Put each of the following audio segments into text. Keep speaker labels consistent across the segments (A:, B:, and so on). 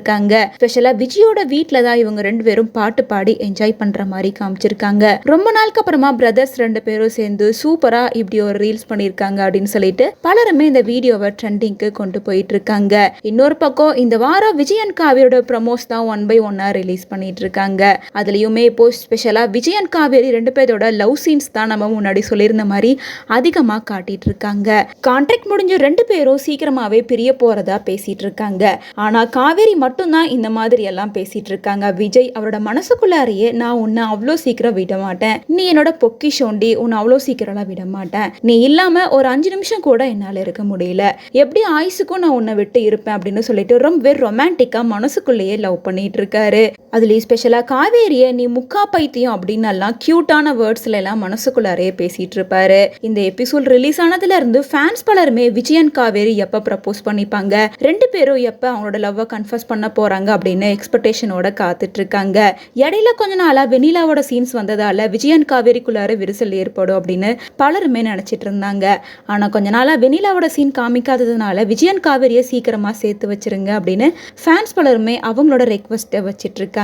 A: இருக்காங்க. ஸ்பெஷலா விஜயோட வீட்ல தான் இவங்க ரெண்டு பேரும் பாட்டு பாடி என்ஜாய் பண்ற மாதிரி காமிச்சிருக்காங்க. ரொம்ப நாளுக்கு அப்புறமா பிரதர்ஸ் ரெண்டு பேரும் சேர்ந்து சூப்பரா இப்படி ஒரு ரீல்ஸ் பண்ணியிருக்காங்க அப்படின்னு சொல்லிட்டு பலருமே இந்த வீடியோவை ட்ரெண்டிங்க்கு கொண்டு போயிட்டு இருக்காங்க. இன்னொரு பக்கம் இந்த வாரம் விஜயன் காவியோட ப்ரமோஸ் தான் ஒன் பை ஒன்னா ரிலீஸ் பண்ணிட்டு இருக்காங்க. அதுலயுமே இப்போ ஸ்பெஷலா விஜயன் காவேரி ரெண்டு பேரோட லவ் சீன்ஸ் தான் நம்ம முன்னாடி சொல்லியிருந்த மாதிரி அதிகமா காட்டிட்டு இருக்காங்க. கான்ட்ராக்ட் முடிஞ்ச ரெண்டு பேரும் சீக்கிரமாவே பிரிய போறதா பேசிட்டு இருக்காங்க. ஆனா காவேரி மட்டும்தான் இந்த மாதிரி எல்லாம் பேசிட்டு இருக்காங்க விஜய் அவரோட மனசுக்குள்ளாரையே நான் உன்னை அவ்வளோ சீக்கிரம் விட மாட்டேன் நீ என்னோட பொக்கிஷோண்டி உன்னை அவ்வளோ சீக்கிரம்லாம் விட மாட்டேன் நீ இல்லாம ஒரு அஞ்சு நிமிஷம் கூட என்னால் இருக்க முடியல. எப்படி ஆயுசுக்கும் நான் உன்னை விட்டு இருப்பேன் அப்படின்னு சொல்லிட்டு ரொம்ப ரொமான்டிக்கா மனசுக்குள்ளேயே லவ் பண்ணிட்டு இருக்காரு அதுலேயும் ஸ்பெஷலாக காவேரியை நீ முக்கா பைத்தியம் அப்படின்னு எல்லாம் கியூட்டான வேர்ட்ஸ்ல எல்லாம் மனசுக்குள்ளாரே பேசிட்டு இருப்பாரு. இந்த எபிசோட் ரிலீஸ் ஆனதுல இருந்து ஃபேன்ஸ் பலருமே விஜயன் காவேரி எப்போ ப்ரப்போஸ் பண்ணிப்பாங்க? ரெண்டு பேரும் எப்போ அவங்களோட லவ்வை கன்ஃபர்ஸ் பண்ண போறாங்க அப்படின்னு எக்ஸ்பெக்டேஷனோட காத்துட்டு இருக்காங்க. இடையில கொஞ்ச நாளா வெனிலாவோட சீன்ஸ் வந்ததால விஜயன் காவேரிக்குள்ளார விரிசல் ஏற்படும் அப்படின்னு பலருமே நினைச்சிட்டு இருந்தாங்க. ஆனா கொஞ்ச நாளா வெனிலாவோட சீன் காமிக்காததுனால விஜயன் காவேரியை சீக்கிரமா சேர்த்து வச்சிருங்க அப்படின்னு ஃபேன்ஸ் பலருமே அவங்களோட ரெக்வஸ்ட்டை வச்சிட்டு இருக்காங்க.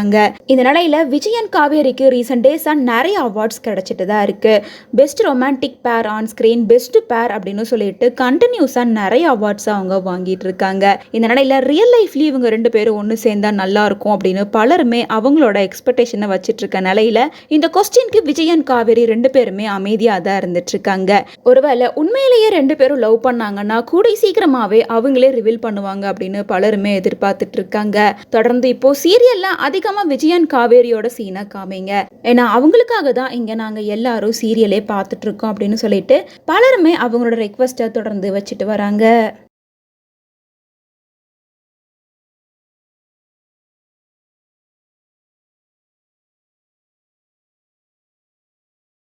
A: இந்த நிலையில விஜயன் காவேரிக்கு ரீசெண்ட் டேஸாக நிறைய அவார்ட்ஸ் கிடைச்சிட்டு தான் இருக்கு. Best romantic pair on screen best pair அப்படின்னு சொல்லிட்டு கண்டினியூஸாக நிறைய அவார்ட்ஸ் அவங்க வாங்கிட்டு இருக்காங்க. இந்த நிலையில ரியல் லைஃப்லேயும் இவங்க ரெண்டு பேரும் ஒன்று சேர்ந்தா நல்லா இருக்கும் அப்படின்னு பலருமே அவங்களோட எக்ஸ்பெக்டேஷனை வச்சுட்டு இருக்க நிலையில இந்த கொஸ்டினுக்கு விஜயன் காவேரி ரெண்டு பேருமே அமைதியாக தான் இருந்துட்டு இருக்காங்க. ஒருவேளை உண்மையிலேயே ரெண்டு பேரும் லவ் பண்ணாங்கன்னா கூடி சீக்கிரமாவே அவங்களே ரிவீல் பண்ணுவாங்க அப்படின்னு பலருமே எதிர்பார்த்துட்டு இருக்காங்க. தொடர்ந்து இப்போ சீரியல்ல அதிகமா விஜயன் காவேரியோட சீனை காமிங்க. ஏன்னா அவங்களுக்காக தான் இங்க நாங்க எல்லாரும் சீரியலே பார்த்துட்ருக்கோம் அப்படின்னு சொல்லிட்டு பலருமே அவங்களோட ரெக்வஸ்ட்டை தொடர்ந்து வச்சுட்டு வராங்க.